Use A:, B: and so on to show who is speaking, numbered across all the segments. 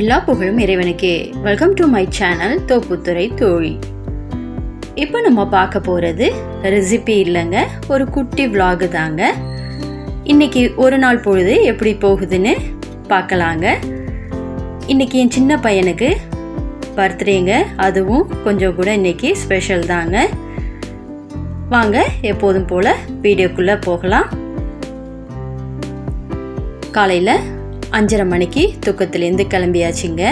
A: எல்லா புகழும் இறைவனுக்கே. Welcome to my channel Thopputhurai தோழி இப்போ நம்ம பார்க்க போகிறது ரெசிபி இல்லைங்க ஒரு குட்டி விலாகு தாங்க. இன்னைக்கு ஒரு நாள் பொழுது எப்படி போகுதுன்னு பார்க்கலாங்க. இன்றைக்கி என் சின்ன பையனுக்கு பர்த்டேங்க அதுவும் கொஞ்சம் கூட இன்றைக்கி ஸ்பெஷல் தாங்க. வாங்க எப்போதும் போல் வீடியோக்குள்ளே போகலாம். காலையில் அஞ்சரை மணிக்கு தூக்கத்துலேருந்து கிளம்பியாச்சுங்க.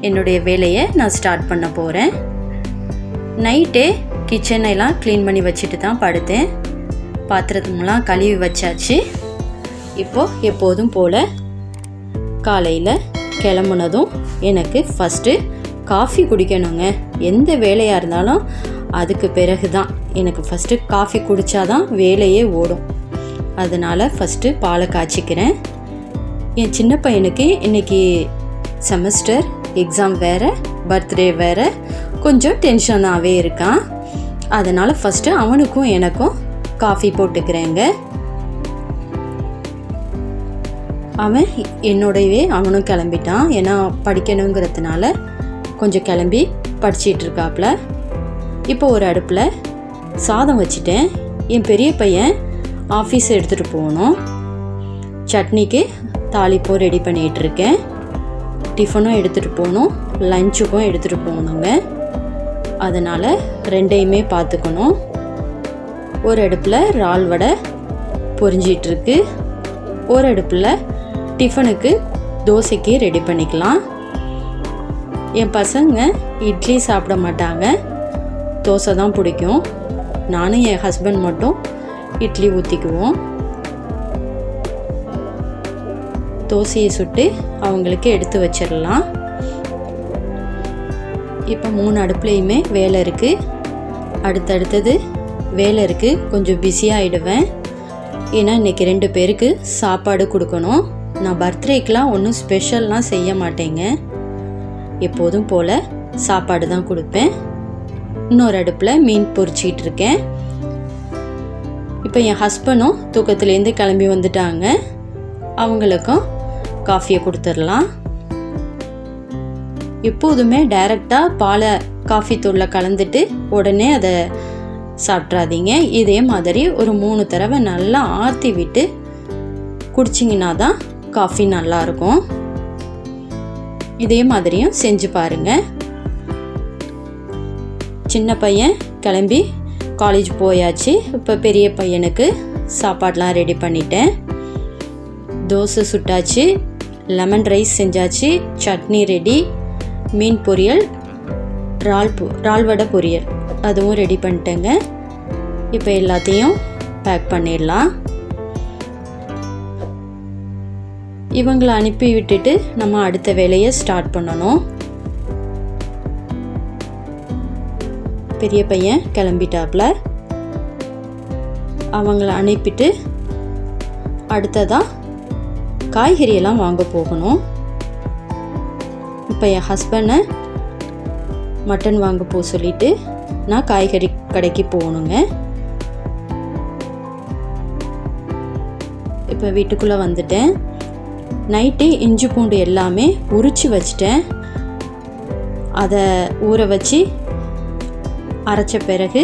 A: என்னுடைய வேலையை நான் ஸ்டார்ட் பண்ண போகிறேன் நைட்டே கிச்சனெல்லாம் க்ளீன் பண்ணி வச்சுட்டு தான் படுத்தேன். பாத்திரத்தெல்லாம் கழுவி வச்சாச்சு. இப்போது எப்போதும் போல் காலையில் கிளம்புனதும் எனக்கு ஃபஸ்ட்டு காஃபி குடிக்கணுங்க. எந்த வேலையாக இருந்தாலும் அதுக்கு பிறகு தான் எனக்கு ஃபஸ்ட்டு காஃபி குடித்தாதான் வேலையே ஓடும். அதனால் ஃபஸ்ட்டு பாலை காய்ச்சிக்கிறேன். என் சின்ன பையனுக்கு இன்னைக்கு செமஸ்டர் எக்ஸாம் வேறு பர்த்டே வேறு. கொஞ்சம் டென்ஷனாகவே இருக்கான். அதனால் ஃபஸ்ட்டு அவனுக்கும் எனக்கும் காஃபி போட்டுக்கிறேங்க. அவன் என்னோடவே அவனும் கிளம்பிட்டான். ஏன்னா படிக்கணுங்கிறதுனால கொஞ்சம் கிளம்பி படிச்சிட்டு இருக்காப்புல இப்போ ஒரு அடுப்பில் சாதம் வச்சுட்டேன். என் பெரிய பையன் ஆஃபீஸ் எடுத்துகிட்டு போகணும். சட்னிக்கு தாளிப்போ ரெடி பண்ணிகிட்டு இருக்கேன் டிஃபனும் எடுத்துகிட்டு போகணும். லஞ்சுக்கும் எடுத்துகிட்டு போகணுங்க. அதனால் ரெண்டையுமே பார்த்துக்கணும். ஒரு அடுப்பில் இறால் வடை பொறிஞ்சிகிட்ருக்கு ஒரு அடுப்பில் டிஃபனுக்கு தோசைக்கு ரெடி பண்ணிக்கலாம். என் பசங்க இட்லி சாப்பிட மாட்டாங்க. தோசை தான் பிடிக்கும். நானும் என் ஹஸ்பண்ட் மட்டும் இட்லி ஊற்றிக்குவோம் தோசையை சுட்டு அவங்களுக்கு எடுத்து வச்சிடலாம். இப்போ மூணு அடுப்புலையுமே வேலை இருக்குது அடுத்தடுத்தது வேலை இருக்குது கொஞ்சம் பிஸியாகிடுவேன் ஏன்னா இன்றைக்கி ரெண்டு பேருக்கு சாப்பாடு கொடுக்கணும். நான் பர்த்டேக்கெலாம் ஒன்றும் ஸ்பெஷல்லாம் செய்ய மாட்டேங்க. எப்போதும் போல் சாப்பாடு தான் கொடுப்பேன். இன்னொரு அடுப்பில் மீன் பொறிச்சிக்கிட்டு இருக்கேன். இப்போ என் ஹஸ்பண்டும் தூக்கத்துலேருந்து கிளம்பி வந்துட்டாங்க. அவங்களுக்கும் காஃபியை கொடுத்துடலாம். எப்போதுமே டைரெக்டாக பாலை காஃபி தூளில் கலந்துட்டு உடனே அதை சாப்பிட்றாதீங்க. இதே மாதிரி ஒரு மூணு தடவை நல்லா ஆற்றி விட்டு குடிச்சிங்கன்னா தான் காஃபி நல்லாயிருக்கும் இதே மாதிரியும் செஞ்சு பாருங்கள் சின்ன பையன் கிளம்பி காலேஜ் போயாச்சு. இப்போ பெரிய பையனுக்கு சாப்பாடெலாம் ரெடி பண்ணிட்டேன். தோசை சுட்டாச்சு. லெமன் ரைஸ் செஞ்சாச்சு சட்னி ரெடி மீன் பொரியல் இறால் பொ பொரியல். அதுவும் ரெடி பண்ணிட்டேங்க. இப்போ எல்லாத்தையும் பேக் பண்ணிடலாம். இவங்களை அனுப்பி விட்டுட்டு நம்ம அடுத்த வேலையை ஸ்டார்ட் பண்ணணும். பெரிய பையன் கிளம்பிட்டாப்ல. அவங்கள அனுப்பிட்டு அடுத்ததாக காய்கறியெல்லாம் வாங்க போகணும். இப்போ என் ஹஸ்பண்டை மட்டன் வாங்க போக சொல்லிட்டு நான் காய்கறி கடைக்கு போகணுங்க. இப்போ வீட்டுக்குள்ளே வந்துட்டேன். நைட்டு இஞ்சி பூண்டு எல்லாமே உரித்து வச்சிட்டேன். அதை ஊற வச்சு அரைச்ச பிறகு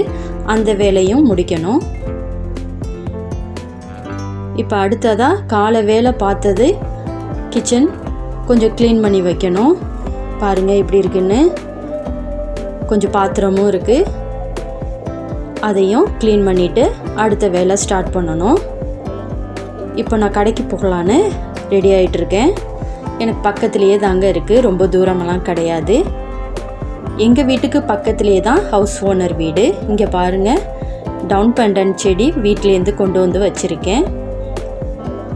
A: அந்த வேலையும் முடிக்கணும். இப்போ அடுத்ததாக காலை வேலை பார்த்தது. கிச்சன் கொஞ்சம் க்ளீன் பண்ணி வைக்கணும். பாருங்கள் இப்படி இருக்குன்னு. கொஞ்சம் பாத்திரமும் இருக்குது அதையும் க்ளீன் பண்ணிவிட்டு அடுத்த வேலை ஸ்டார்ட் பண்ணணும். இப்போ நான் கடைக்கு போகலான்னு ரெடி ஆகிட்டுருக்கேன் எனக்கு பக்கத்துலேயே தாங்க இருக்குது ரொம்ப தூரமெல்லாம் கிடையாது. எங்கள் வீட்டுக்கு பக்கத்துலேயே தான் ஹவுஸ் ஓனர் வீடு. இங்கே பாருங்கள் டவுன் பண்டன் செடி வீட்டிலேருந்து கொண்டு வந்து வச்சுருக்கேன்.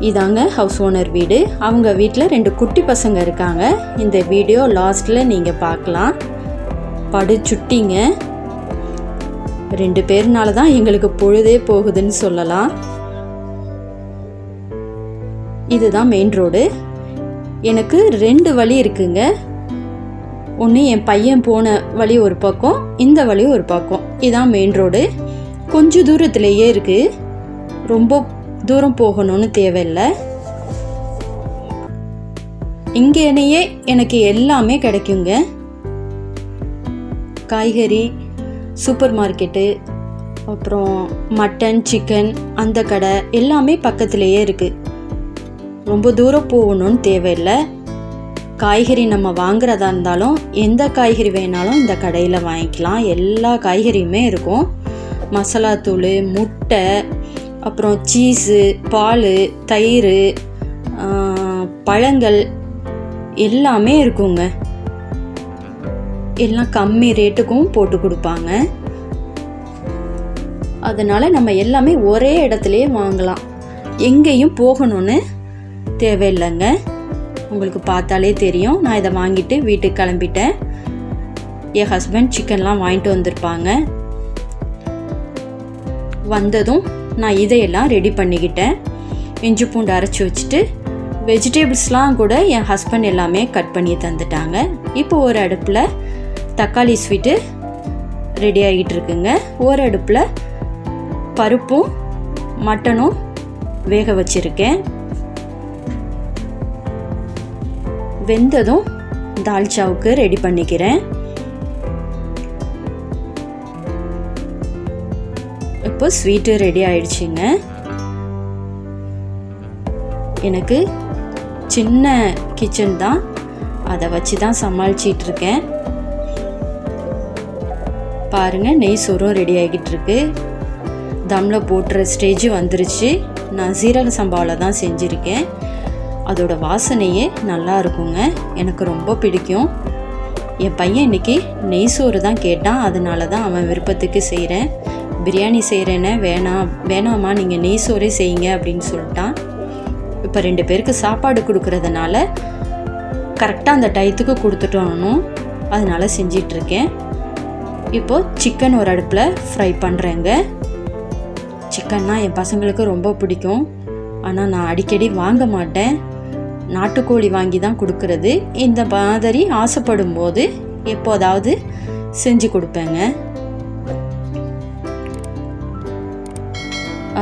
A: இதாங்க ஹவுஸ் ஓனர் வீடு. அவங்க வீட்டில் ரெண்டு குட்டி பசங்க இருக்காங்க. இந்த வீடியோ லாஸ்ட்டில் நீங்கள் பார்க்கலாம். படு சுட்டிங்க ரெண்டு பேர்னால தான் எங்களுக்கு பொழுதே போகுதுன்னு சொல்லலாம். இதுதான் மெயின் ரோடு எனக்கு ரெண்டு வழி இருக்குங்க. ஒன்று என் பையன் போன வழி ஒரு பக்கம் இந்த வழி ஒரு பக்கம். இதான் மெயின் ரோடு கொஞ்சம் தூரத்துலேயே இருக்குது ரொம்ப தூரம் போகணும்னு தேவையில்லை. இங்கேனையே எனக்கு எல்லாமே கிடைக்குங்க. காய்கறி சூப்பர் மார்க்கெட்டு அப்புறம் மட்டன் சிக்கன் அந்த கடை எல்லாமே பக்கத்துலேயே இருக்குது ரொம்ப தூரம் போகணும்னு தேவையில்லை. காய்கறி நம்ம வாங்குறதா இருந்தாலும் எந்த காய்கறி வேணாலும் இந்த கடையில் வாங்கிக்கலாம். எல்லா காய்கறியுமே இருக்கும். மசாலா தூள் முட்டை அப்புறம் சீஸு பால் தயிர் பழங்கள் எல்லாமே இருக்குங்க. எல்லாம் கம்மி ரேட்டுக்கும் போட்டு கொடுப்பாங்க. அதனால் நம்ம எல்லாமே ஒரே இடத்துலையே வாங்கலாம். எங்கேயும் போகணும்னு தேவையில்லைங்க. உங்களுக்கு பார்த்தாலே தெரியும். நான் இதை வாங்கிட்டு வீட்டுக்கு கிளம்பிட்டேன். என் ஹஸ்பண்ட் சிக்கன்லாம் வாங்கிட்டு வந்திருப்பாங்க. வந்ததும் நான் இதையெல்லாம் ரெடி பண்ணிக்கிட்டேன். இஞ்சி பூண்டு அரைச்சி வச்சுட்டு வெஜிடபிள்ஸ்லாம் கூட என் ஹஸ்பண்ட் எல்லாமே கட் பண்ணி தந்துட்டாங்க. இப்போ ஒரு அடுப்பில் தக்காளி ஸ்வீட்டு ரெடி ஆகிட்டு இருக்குங்க. ஒரு அடுப்பில் பருப்பும் மட்டனும் வேக வச்சுருக்கேன். வெந்ததும் தால்ச்சாவுக்கு ரெடி பண்ணிக்கிறேன். இப்போ ஸ்வீட்டு ரெடி ஆயிடுச்சுங்க. எனக்கு சின்ன கிச்சன் தான். அதை வச்சு தான் சமாளிச்சிட்டு இருக்கேன். பாருங்கள் நெய் சோறும் ரெடி ஆகிட்டு இருக்கு. தம்மில் போட்டுற ஸ்டேஜ் வந்துருச்சு. நான் சீரக சம்பாவில் தான் செஞ்சுருக்கேன். அதோட வாசனையே நல்லா இருக்குங்க. எனக்கு ரொம்ப பிடிக்கும். என் பையன் இன்னைக்கு நெய் சோறு தான் கேட்டான். அதனால தான் அவன் விருப்பத்துக்கு செய்கிறேன் பிரியாணி செய்கிறேன்னு வேணாம் வேணாம்மா நீங்கள் நெய் சோறே செய்யுங்க அப்படின்னு சொல்லிட்டான். இப்போ ரெண்டு பேருக்கு சாப்பாடு கொடுக்கறதுனால கரெக்டாக அந்த டயத்துக்கு கொடுத்துட்டோணும் அதனால் செஞ்சிட்ருக்கேன். இப்போது சிக்கன் ஒரு அடுப்பில் ஃப்ரை பண்ணுறேங்க சிக்கன்னா என் பசங்களுக்கு ரொம்ப பிடிக்கும். ஆனால் நான் அடிக்கடி வாங்க மாட்டேன். நாட்டுக்கோழி வாங்கி தான் கொடுக்கறது. இந்த மாதிரி ஆசைப்படும் போது எப்போதாவது செஞ்சு கொடுப்பேங்க.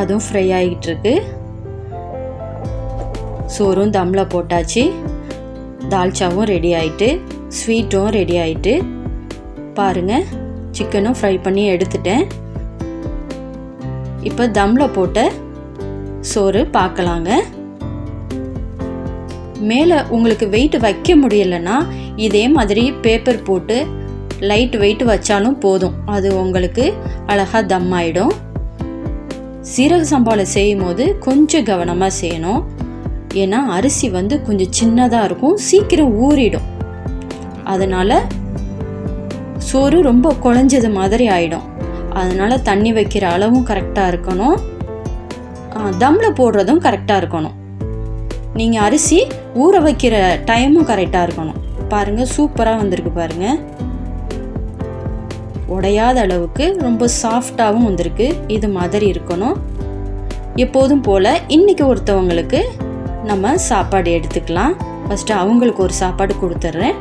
A: அதுவும் ஃப்ரை ஆகிட்டு இருக்கு சோறும் தம்மில் போட்டாச்சு. தால்ச்சாவும் ரெடி ஆயிட்டு ஸ்வீட்டும் ரெடி ஆயிட்டு. பாருங்கள் சிக்கனும் ஃப்ரை பண்ணி எடுத்துட்டேன். இப்போ தம்மில் போட்ட சோறு பார்க்கலாங்க மேலே உங்களுக்கு வெயிட் வைக்க முடியலன்னா இதே மாதிரி பேப்பர் போட்டு லைட் வெயிட் வச்சாலும் போதும். அது உங்களுக்கு அழகாக தம் ஆகிடும் சீரக சம்பாவில் செய்யும் போது கொஞ்சம் கவனமாக செய்யணும். ஏன்னா அரிசி வந்து கொஞ்சம் சின்னதாக இருக்கும் சீக்கிரம் ஊறிடும். அதனால் சோறு ரொம்ப குழஞ்சது மாதிரி ஆகிடும் அதனால் தண்ணி வைக்கிற அளவும் கரெக்டாக இருக்கணும். தம்மில் போடுறதும் கரெக்டாக இருக்கணும். நீங்கள் அரிசி ஊற வைக்கிற டைமும் கரெக்டாக இருக்கணும். பாருங்கள் சூப்பராக வந்திருக்கு பாருங்கள் உடையாத அளவுக்கு ரொம்ப சாஃப்டாகவும் வந்திருக்கு. இது மாதிரி இருக்கணும். எப்போதும் போல் இன்றைக்கி ஒருத்தவங்களுக்கு நம்ம சாப்பாடு எடுத்துக்கலாம். ஃபஸ்ட்டு அவங்களுக்கு ஒரு சாப்பாடு கொடுத்துட்றேன்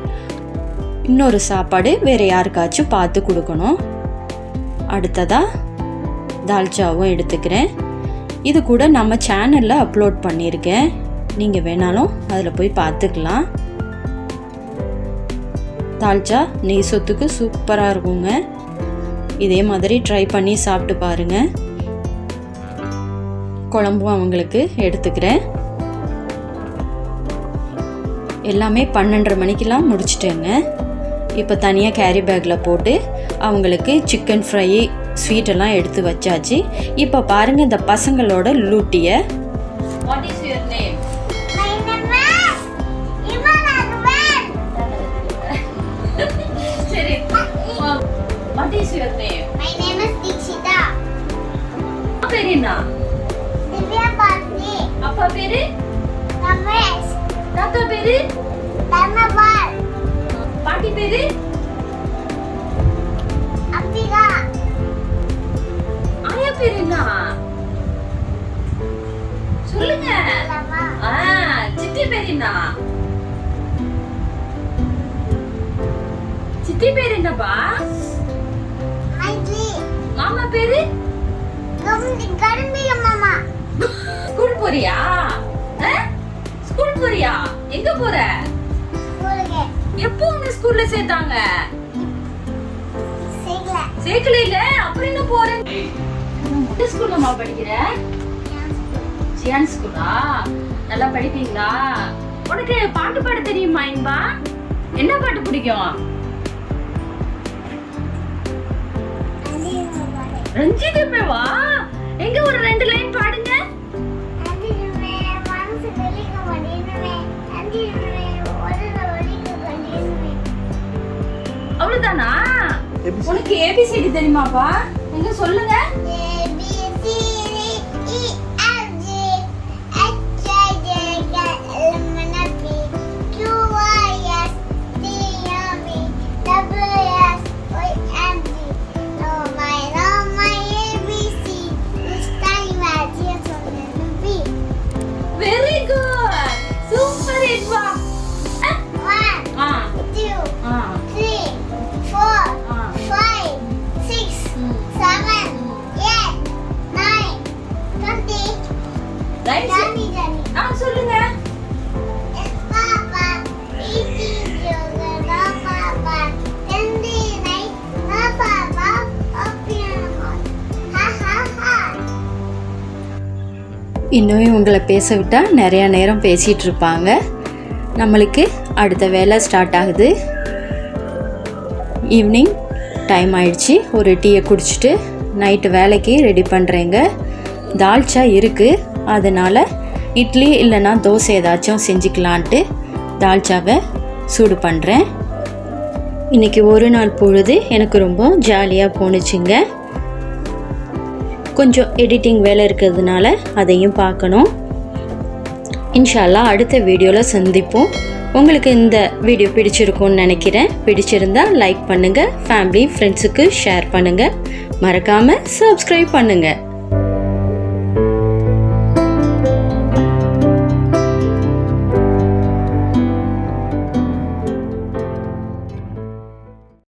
A: இன்னொரு சாப்பாடு வேறு யாருக்காச்சும் பார்த்து கொடுக்கணும். அடுத்ததாக தால்ச்சாவும் எடுத்துக்கிறேன். இது கூட நம்ம சேனலில் அப்லோட் பண்ணியிருக்கேன். நீங்கள் வேணாலும் அதில் போய் பார்த்துக்கலாம். தாளிச்சா நெய் சொத்துக்கு சூப்பராக இருக்குங்க. இதே மாதிரி ட்ரை பண்ணி சாப்பிட்டு பாருங்கள் குழம்பும் அவங்களுக்கு எடுத்துக்கிறேன். எல்லாமே பன்னெண்டரை மணிக்கெலாம் முடிச்சிட்டேங்க. இப்போ தனியாக கேரி பேக்கில் போட்டு அவங்களுக்கு சிக்கன் ஃப்ரை ஸ்வீட்டெல்லாம் எடுத்து வச்சாச்சு. இப்போ பாருங்க இந்த பசங்களோட லூட்டியை. வாட் இஸ் யுவர் நேம் பேர் என்ன சித்தி பேர் என்னப்பா. மாமா பேரு
B: Mama.
A: ஸ்கூல் போறியா? ஸ்கூல் போறியா எங்க போற எப்போ உங்க ஸ்கூல்ல சேர்த்தாங்க சேர்க்கல இல்ல அப்புறம் என்ன போறேன் எந்த ஸ்கூல்லமா படிக்கிற ஜியான் ஸ்கூலா நல்லா படிப்பீங்களா? உனக்கு பாட்டு பாட தெரியுமா இன்பா? என்ன பாட்டு பிடிக்கும்? ரஞ்சிதமேவா எங்க ஒரு ரெண்டு லைன் பாடுங்க. அவ்வளவுதானா? உனக்கு ஏபிசிடி தெரியுமாப்பா? எங்க சொல்லுங்க.
B: Ha ha.
A: இன்னும் இவங்களை பேச விட்டால் நிறையா நேரம் பேசிகிட்டு இருப்பாங்க. நம்மளுக்கு அடுத்த வேலை ஸ்டார்ட் ஆகுது. ஈவினிங் டைம் ஆயிடுச்சு. ஒரு டீயை குடிச்சிட்டு நைட்டு வேலைக்கு ரெடி பண்ணுறேங்க தால்ச்சா இருக்குது அதனால் இட்லி இல்லைன்னா தோசை ஏதாச்சும் செஞ்சுக்கலான்ட்டு தால்ச்சாவை சூடு பண்ணுறேன் இன்றைக்கி ஒரு நாள் பொழுது எனக்கு ரொம்ப ஜாலியாக போணுச்சுங்க. கொஞ்சம் எடிட்டிங் வேலை இருக்கிறதுனால அதையும் பார்க்கணும். இன்ஷால்லா அடுத்த வீடியோவில் சந்திப்போம். உங்களுக்கு இந்த வீடியோ பிடிச்சிருக்கும்னு நினைக்கிறேன். பிடிச்சிருந்தா லைக் பண்ணுங்கள் ஃபேமிலி ஃப்ரெண்ட்ஸுக்கு ஷேர் பண்ணுங்கள் மறக்காமல் சப்ஸ்கிரைப் பண்ணுங்கள்